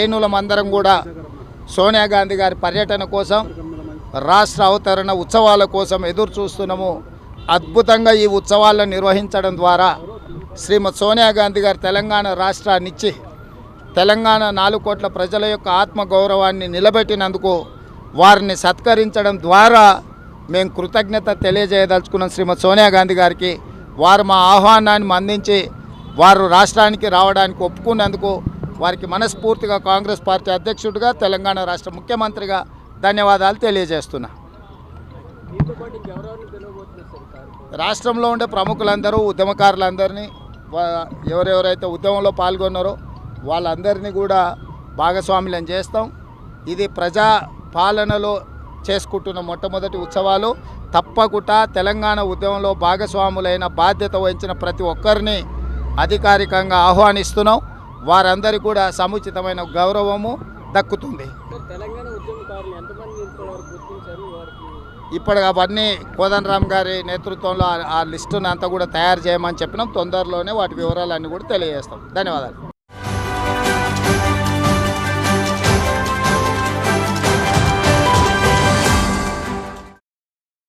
శ్రేణులమందరం కూడా సోనియా గాంధీ గారి పర్యటన కోసం రాష్ట్ర అవతరణ ఉత్సవాల కోసం ఎదురు చూస్తున్నాము. అద్భుతంగా ఈ ఉత్సవాలను నిర్వహించడం ద్వారా శ్రీమతి సోనియా గాంధీ గారు తెలంగాణ రాష్ట్రాన్నిచ్చి తెలంగాణ నాలుగు కోట్ల ప్రజల యొక్క ఆత్మగౌరవాన్ని నిలబెట్టినందుకు వారిని సత్కరించడం ద్వారా మేము కృతజ్ఞత తెలియజేయదలుచుకున్నాం శ్రీమతి సోనియా గాంధీ గారికి. వారు మా ఆహ్వానాన్ని అందించి వారు రాష్ట్రానికి రావడానికి ఒప్పుకున్నందుకు వారికి మనస్ఫూర్తిగా కాంగ్రెస్ పార్టీ అధ్యక్షుడిగా తెలంగాణ రాష్ట్ర ముఖ్యమంత్రిగా ధన్యవాదాలు తెలియజేస్తున్నా. రాష్ట్రంలో ఉండే ప్రముఖులందరూ ఉద్యమకారులందరినీ ఎవరెవరైతే ఉద్యమంలో పాల్గొన్నారో వాళ్ళందరినీ కూడా భాగస్వాములను చేస్తాం. ఇది ప్రజా పాలనలో చేసుకుంటున్న మొట్టమొదటి ఉత్సవాలు. తప్పకుండా తెలంగాణ ఉద్యమంలో భాగస్వాములైన బాధ్యత వహించిన ప్రతి ఒక్కరిని అధికారికంగా ఆహ్వానిస్తున్నాం. వారందరికీ కూడా సముచితమైన గౌరవము దక్కుతుంది. ఇప్పుడు అవన్నీ కోదండరామ్ గారి నేతృత్వంలో ఆ లిస్టును అంతా కూడా తయారు చేయమని చెప్పినాం. తొందరలోనే వాటి వివరాలన్నీ కూడా తెలియజేస్తాం. ధన్యవాదాలు.